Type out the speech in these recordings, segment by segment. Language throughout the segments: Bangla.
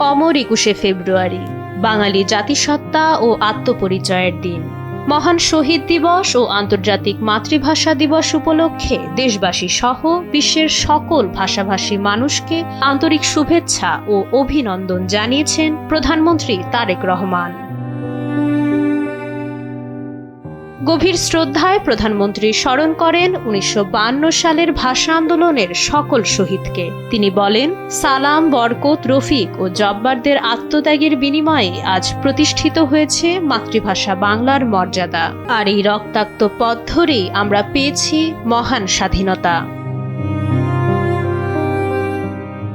অমর একুশে ফেব্রুয়ারি, বাঙালি জাতিসত্তা ও আত্মপরিচয়ের দিন। মহান শহীদ দিবস ও আন্তর্জাতিক মাতৃভাষা দিবস উপলক্ষে দেশবাসী সহ বিশ্বের সকল ভাষাভাষী মানুষকে আন্তরিক শুভেচ্ছা ও অভিনন্দন জানিয়েছেন প্রধানমন্ত্রী তারেক রহমান। গভীর শ্রদ্ধায় প্রধানমন্ত্রী স্মরণ করেন উনিশশো সালের ভাষা আন্দোলনের সকল শহীদকে। তিনি বলেন, সালাম, বরকত, রফিক ও জব্বারদের আত্মত্যাগের বিনিময়ে আজ প্রতিষ্ঠিত হয়েছে মাতৃভাষা বাংলার মর্যাদা। আর এই রক্তাক্ত পথ ধরেই আমরা পেয়েছি মহান স্বাধীনতা।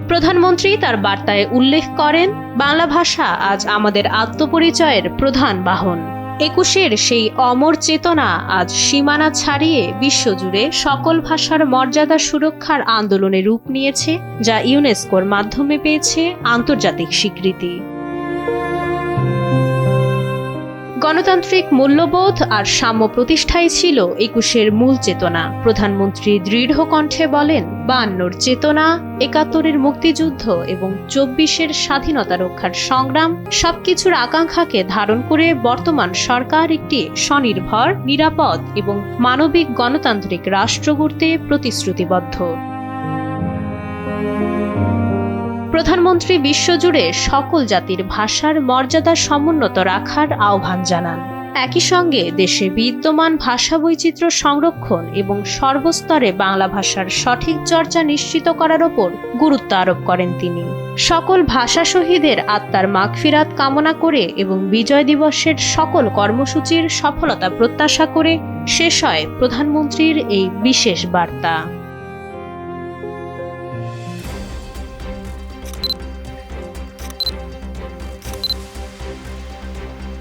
প্রধানমন্ত্রী তার বার্তায় উল্লেখ করেন, বাংলা ভাষা আজ আমাদের আত্মপরিচয়ের প্রধান বাহন। একুশের সেই অমর চেতনা আজ সীমানা ছাড়িয়ে বিশ্বজুড়ে সকল ভাষার মর্যাদা সুরক্ষার আন্দোলনে রূপ নিয়েছে, যা ইউনেস্কোর মাধ্যমে পেয়েছে আন্তর্জাতিক স্বীকৃতি। গণতান্ত্রিক মূল্যবোধ আর সাম্য প্রতিষ্ঠাই ছিল একুশের মূল চেতনা। প্রধানমন্ত্রী দৃঢ় কণ্ঠে বলেন বায়ান্নর চেতনা, একাত্তরের মুক্তিযুদ্ধ এবং চব্বিশের স্বাধীনতা রক্ষার সংগ্রাম সবকিছুর আকাঙ্ক্ষাকে ধারণ করে বর্তমান সরকার একটি স্বনির্ভর, নিরাপদ এবং মানবিক গণতান্ত্রিক রাষ্ট্র গড়তে প্রতিশ্রুতিবদ্ধ। প্রধানমন্ত্রী বিশ্বজুড়ে সকল জাতির ভাষার মর্যাদা সমুন্নত রাখার আহ্বান জানান। একই সঙ্গে দেশে বিদ্যমান ভাষা বৈচিত্র্য সংরক্ষণ এবং সর্বস্তরে বাংলা ভাষার সঠিক চর্চা নিশ্চিত করার ওপর গুরুত্ব আরোপ করেন তিনি। সকল ভাষা শহীদের আত্মার মাগফিরাত কামনা করে এবং বিজয় দিবসের সকল কর্মসূচির সফলতা প্রত্যাশা করে শেষ হয় প্রধানমন্ত্রীর এই বিশেষ বার্তা।